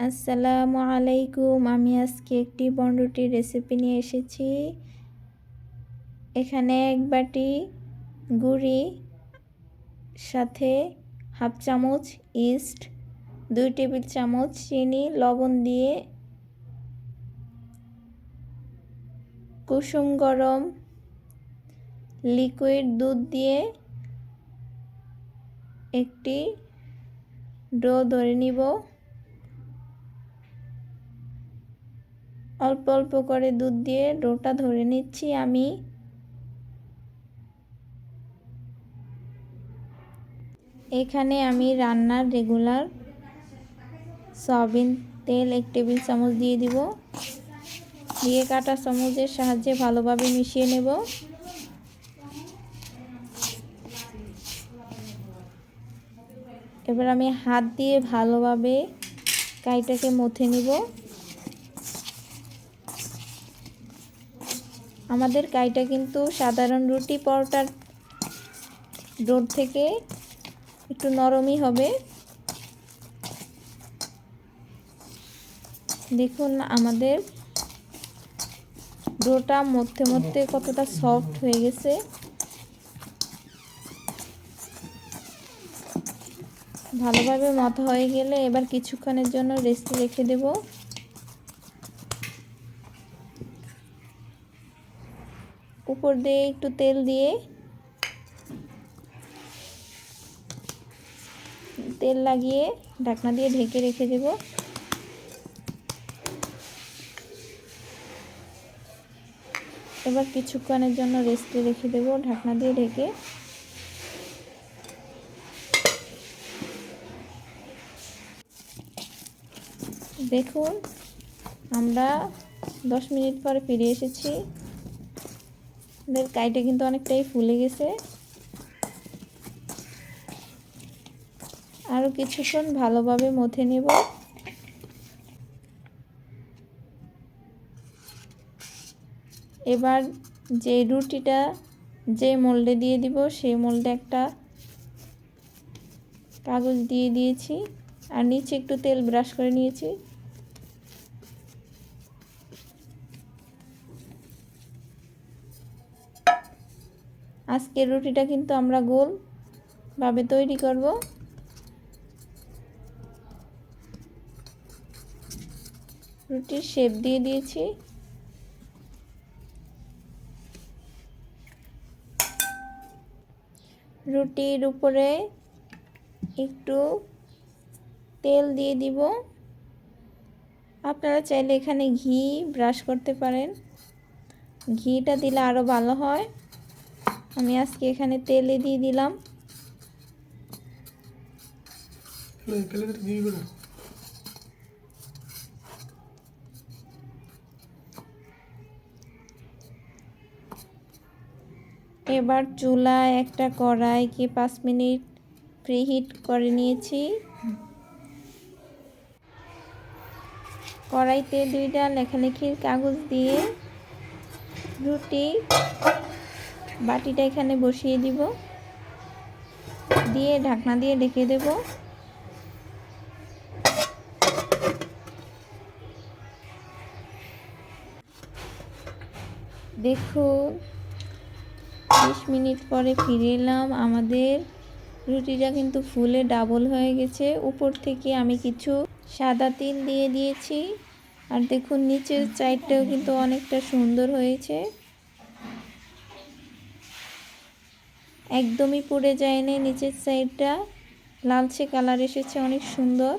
আসসালামু আলাইকুম। আমি আজকে একটি বনরুটির রেসিপি নিয়ে এসেছি। এখানে এক বাটি গুড়ি, সাথে হাফ চামচ ইস্ট দুই টেবিল চামচ চিনি, লবণ দিয়ে কুসুম গরম লিকুইড দুধ দিয়ে একটি ডো ধরে নিব। অল্প অল্প করে দুধ দিয়ে ডোটা ধরে নিচ্ছি আমি। এখানে আমি রান্নার রেগুলার সয়াবিন তেল এক টেবিল চামচ দিয়ে দিব। দিয়ে কাটা চামচের সাহায্যে ভালোভাবে মিশিয়ে নেব। এবার আমি হাত দিয়ে ভালোভাবে কাইটাকে মথে নিব। আমাদের কাইটা কিন্তু সাধারণ রুটি পরোটার ডোর থেকে একটু নরমই হবে। দেখুন আমাদের ডোটা মধ্যে মধ্যে কতটা সফট হয়ে গেছে। ভালোভাবে মাথা হয়ে গেলে এবার কিছুক্ষণের জন্য রেস্টে রেখে দেব। উপর দিয়ে একটু তেল দিয়ে তেল লাগিয়ে ঢাকনা দিয়ে ঢেকে রেখে দেব। এবার কিছুক্ষণের জন্য রেস্টে রেখে দেব ঢাকনা দিয়ে ঢেকে। দেখুন, আমরা দশ মিনিট পরে ফিরে এসেছি। আমাদের কাইটা কিন্তু অনেকটাই ফুলে গেছে। আরও কিছুক্ষণ ভালোভাবে মথে নেব। এবার যে রুটিটা, যে মোল্ডে দিয়ে দিব, সেই মোল্ডে একটা কাগজ দিয়ে দিয়েছি। আর নিচে একটু তেল ব্রাশ করে নিয়েছি। আজকের রুটিটা কিন্তু আমরা গোলভাবে তৈরি করব। রুটির শেপ দিয়ে দিয়েছি। রুটির উপরে একটু তেল দিয়ে দিব। আপনারা চাইলে এখানে ঘি ব্রাশ করতে পারেন। ঘিটা দিলে আরও ভালো হয়। আমি আজকে এখানে তেলে দিয়ে দিলাম। এবার চুলায় একটা কড়াইকে পাঁচ মিনিট প্রিহিট করে নিয়েছি। কড়াইতে দুইটা লেখালেখির কাগজ দিয়ে রুটি বাটিটা এখানে বসিয়ে দিব। দিয়ে ঢাকনা দিয়ে ঢেকে দেব। দেখুন, বিশ মিনিট পরে ফিরে এলাম। আমাদের রুটিটা কিন্তু ফুলে ডাবল হয়ে গেছে। উপর থেকে আমি কিছু সাদা তিল দিয়ে দিয়েছি। আর দেখুন, নিচের সাইডটাও কিন্তু অনেকটা সুন্দর হয়েছে। একদমই পুড়ে যায়নি, নিচের সাইডটা লালচে কালার এসেছে, অনেক সুন্দর।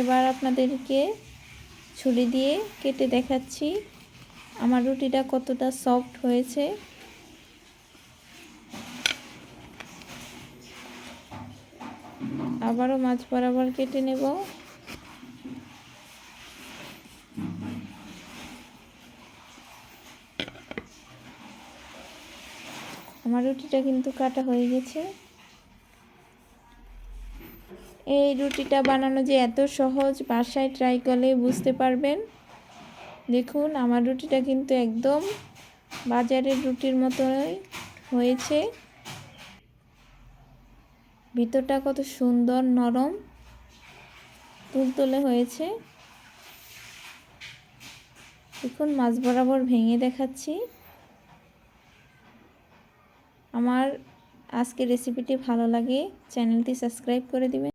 এবার আপনাদেরকে ছুরি দিয়ে কেটে দেখাচ্ছি, আমার রুটিটা কতটা সফট হয়েছে। আবারও মাছ বরাবর কেটে নেব। আমার রুটিটা কিন্তু কাটা হয়ে গেছে। এই রুটিটা বানানো যে এত সহজ, বাসায় ট্রাই করলে বুঝতে পারবেন। দেখুন, আমার রুটিটা কিন্তু একদম বাজারের রুটির মতোই হয়েছে। ভিতরটা কত সুন্দর নরম তুলতুলে হয়েছে। দেখুন, মাছ বরাবর ভেঙে দেখাচ্ছি। আমার আজকে রেসিপিটি ভালো লাগে চ্যানেলটি সাবস্ক্রাইব করে দিবেন।